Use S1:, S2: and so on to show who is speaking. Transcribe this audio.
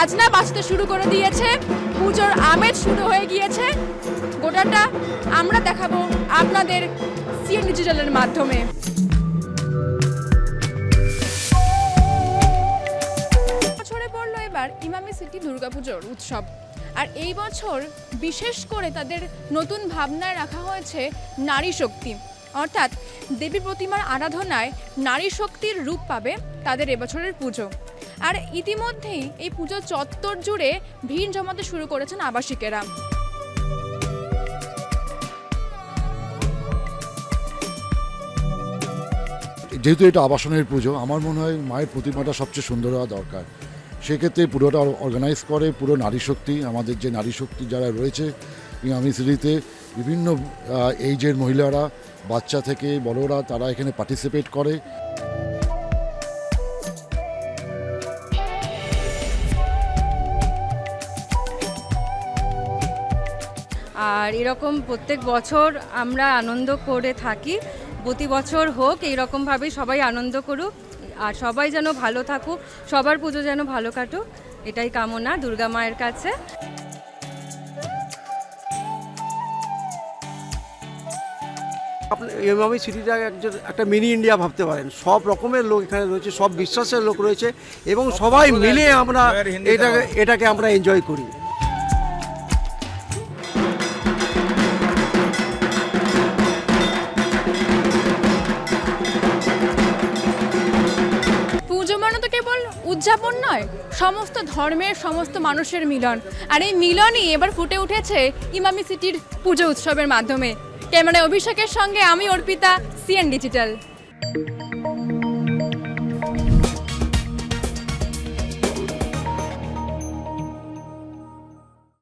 S1: সাজতে শুরু করে দিয়েছে। পুজোর আমেজ শুরু হয়ে গিয়েছে। গোটাটা আমরা দেখাবো আপনাদের সিএন ডিজিটালের মাধ্যমে। বছরে পড়ল এবার ইমামি সিটি দুর্গাপুজোর উৎসব। আর এই বছর বিশেষ করে তাদের নতুন ভাবনায় রাখা হয়েছে নারী শক্তি। অর্থাৎ দেবী প্রতিমার আরাধনায় নারী শক্তির রূপ পাবে তাদের এবছরের পুজো। আর ইতিমধ্যেই এই পুজো চত্বর জুড়ে ভিড় জমাতে শুরু করেছেন আবাসিকেরা।
S2: যেহেতু এটা আবাসনের পুজো, আমার মনে হয় মায়ের প্রতিমাটা সবচেয়ে সুন্দর হওয়া দরকার। সেক্ষেত্রে পুরোটা অর্গানাইজ করে, পুরো নারী শক্তি, আমাদের যে নারী শক্তি যারা রয়েছে আমি সিটিতে বিভিন্ন এইজের মহিলারা, বাচ্চা থেকে বড়রা, তারা এখানে পার্টিসিপেট করে।
S3: আর এরকম প্রত্যেক বছর আমরা আনন্দ করে থাকি। প্রতি বছর হোক এইরকমভাবেই সবাই আনন্দ করুক আর সবাই যেন ভালো থাকুক সবার পুজো যেন ভালো কাটুক এটাই কামনা দুর্গা মায়ের কাছে।
S4: আপনি এমআমি সিটিটা একজন একটা মিনি ইন্ডিয়া ভাবতে পারেন। সব রকমের লোক এখানে রয়েছে সব বিশ্বাসের লোক রয়েছে এবং সবাই মিলে আমরা এটাকে এটাকে আমরা এনজয় করি।
S1: মানে তো কেবল উদযাপন নয়, সমস্ত ধর্মের, সমস্ত মানুষের মিলন। আর এই মিলনই এবার ফুটে উঠেছে ইমামি সিটির পুজো উৎসবের মাধ্যমে। ক্যামেরায় অভিষেকের সঙ্গে আমি অর্পিতা সিএন ডিজিটাল